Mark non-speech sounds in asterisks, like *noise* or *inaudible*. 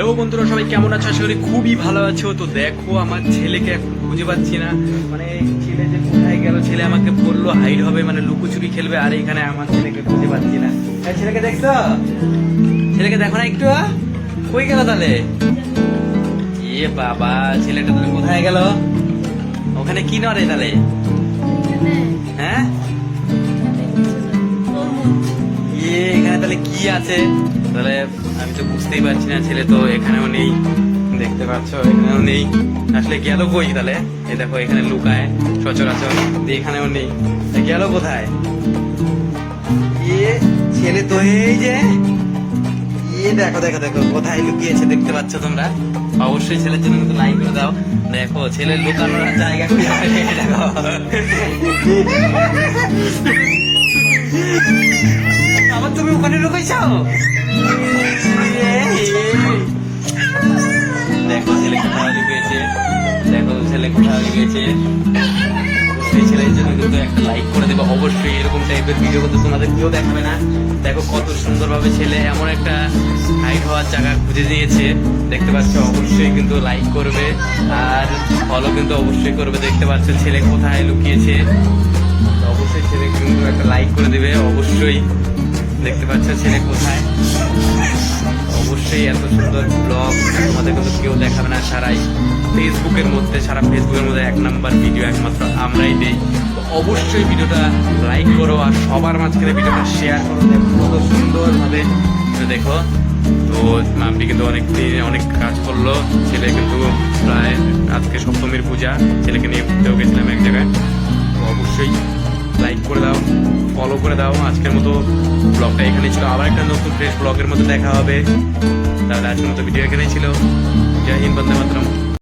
Hello বন্ধুরা সবাই কেমন আছো? আশা করি খুবই ভালো আছো। তো দেখো আমার ছেলেকে এখন খুঁজে পাচ্ছি না। মানে ছেলে যে কোথায় গেল ছেলে আমাকে বলল হাইড হবে মানে লুকোচুরি খেলবে। আর এখানে আমার ছেলেকে খুঁজে পাচ্ছি না। ছেলেকে দেখছ? ছেলেকে দেখো না একটু কই গেল তাহলে? এ বাবা ছেলেটা তাহলে কোথায় গেল? ওখানে কি নড়ে তাহলে? হ্যাঁ? তাহলে কি আছে? তাহলে আমি তো বুঝতেই পারছি না, ছেলে তো এখানেও নেই। দেখতে পাচ্ছ, এখানেও নেই। আসলে গেল কই তাহলে? এই দেখো, এখানে লুকায়, সচরাচর। এখানেও নেই। গেল কোথায়? ছেলে তো এই যে। দেখো দেখো দেখো, কোথায় লুকিয়েছে দেখতে পাচ্ছ তোমরা? অবশ্যই ছেলের জন্য কিন্তু লাইক করে দাও। দেখো ছেলের লুকানোর জায়গা দেখো। *laughs* দেখো ছেলে কোথায় লুকিয়েছে দেখো ছেলে কোথায় লুকিয়েছে সেই ছেলের জন্য কিন্তু একটা লাইক করে দেবে অবশ্যই এরকম টাইপের ভিডিও কিন্তু তোমাদের কেউ দেখাবে না দেখো কত সুন্দরভাবে ছেলে এমন একটা হাইট হওয়ার জায়গা খুঁজে দিয়েছে দেখতে পাচ্ছ অবশ্যই কিন্তু লাইক করবে আর ফলো কিন্তু অবশ্যই করবে দেখতে পাচ্ছ ছেলে কোথায় লুকিয়েছে অবশ্যই ছেলে কিন্তু একটা লাইক করে দিবে অবশ্যই দেখতে পাচ্ছ ছেলে কোথায়? অবশ্যই এত সুন্দর ব্লগ তোমাদের কিন্তু কেউ দেখাবে না সারাই। ফেসবুকের মধ্যে, সারা ফেসবুকের মধ্যে এক নাম্বার ভিডিও একমাত্র আমরাই দেই। তো অবশ্যই ভিডিওটা লাইক করো আর সবার মাঝখানে ভিডিওটা শেয়ার করো। দেখো কত সুন্দরভাবে। দেখো, তো মাম্পি কিন্তু অনেক দিন, অনেক কাজ করল। ছেলে কিন্তু প্রায় আজকে সপ্তমীর পূজা। ছেলেকে নিয়ে ঘুরতেও গেছিলাম এক জায়গায়। তো অবশ্যই লাইক করে ফলো করে দাও। আজকের মতো ব্লগটা এখানেই ছিল। আবার একটা নতুন ফ্রেশ ব্লগের মতো দেখা হবে। তাহলে আজকের মতো ভিডিও এখানেই ছিল। জয় হিন্দ, বন্দে